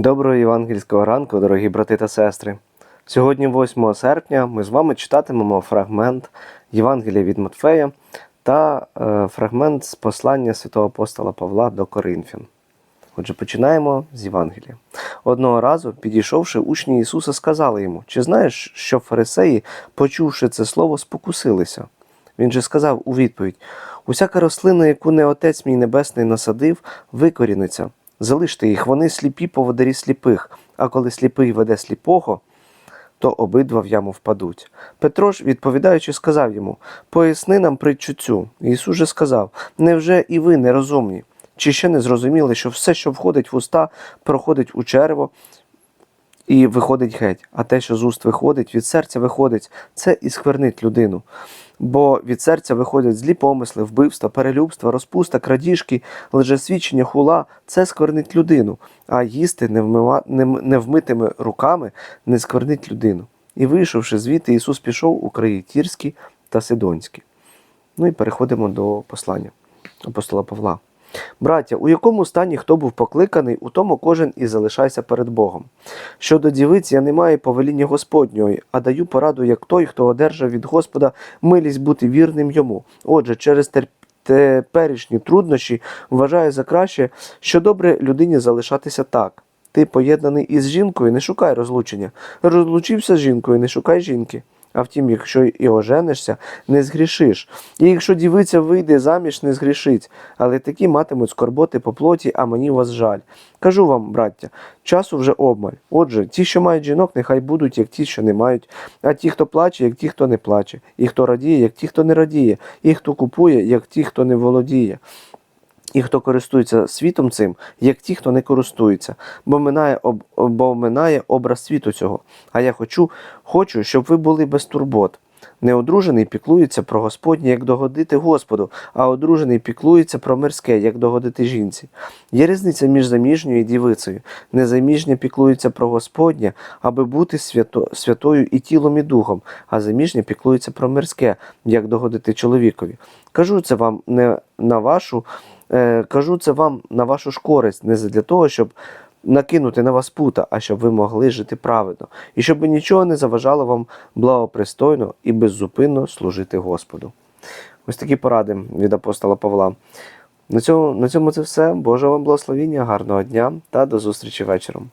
Доброго євангельського ранку, дорогі брати та сестри. Сьогодні, 8 серпня, ми з вами читатимемо фрагмент Євангелія від Матфея та е, фрагмент з послання святого апостола Павла до Коринфян. Отже, починаємо з Євангелія. Одного разу, підійшовши, учні Ісуса сказали йому: Чи знаєш, що фарисеї, почувши це слово, спокусилися? Він же сказав у відповідь: Усяка рослина, яку не отець мій небесний насадив, викоріниться. Залиште їх, вони сліпі поводарі сліпих, а коли сліпий веде сліпого, то обидва в яму впадуть. Петро ж, відповідаючи, сказав йому: Поясни нам притчу цю. Ісус же сказав: Невже і ви нерозумні? Чи ще не зрозуміли, що все, що входить в уста, проходить у черево і виходить геть, а те, що з уст виходить, від серця виходить, це і сквернить людину. Бо від серця виходять злі помисли, вбивства, перелюбства, розпуста, крадіжки, лжесвідчення, хула це сквернить людину, а їсти невмитими руками не сквернить людину. І вийшовши звідти, Ісус пішов у краї Тірські та Сидонські. Ну і переходимо до послання апостола Павла. Браття, у якому стані хто був покликаний, у тому кожен і залишайся перед Богом. Щодо дівиць, я не маю повеління Господнього, а даю пораду, як той, хто одержав від Господа милість бути вірним йому. Отже, через терп... теперішні труднощі вважаю за краще, що добре людині залишатися так. Ти поєднаний із жінкою, не шукай розлучення. Розлучився з жінкою, не шукай жінки. А втім, якщо і оженишся, не згрішиш. І якщо дівиця вийде заміж, не згрішить, але такі матимуть скорботи по плоті, а мені вас жаль. Кажу вам, браття, часу вже обмаль. Отже, ті, що мають жінок, нехай будуть, як ті, що не мають, а ті, хто плаче, як ті, хто не плаче, і хто радіє, як ті, хто не радіє, і хто купує, як ті, хто не володіє. І хто користується світом цим, як ті, хто не користується, бо минає, об, бо минає образ світу цього. А я хочу, хочу, щоб ви були без турбот. Неодружений піклується про Господнє, як догодити Господу, а одружений піклується про мирське, як догодити жінці. Є різниця між заміжньою і дівицею. Незаміжня піклується про Господнє, аби бути свято, святою і тілом, і духом, а заміжня піклується про мирське, як догодити чоловікові. Кажу це вам не на вашу, кажу це вам на вашу ж користь, не для того, щоб накинути на вас пута, а щоб ви могли жити праведно, і щоб нічого не заважало вам благопристойно і беззупинно служити Господу. Ось такі поради від апостола Павла. На цьому, на цьому це все. Боже вам благословіння, гарного дня та до зустрічі вечором.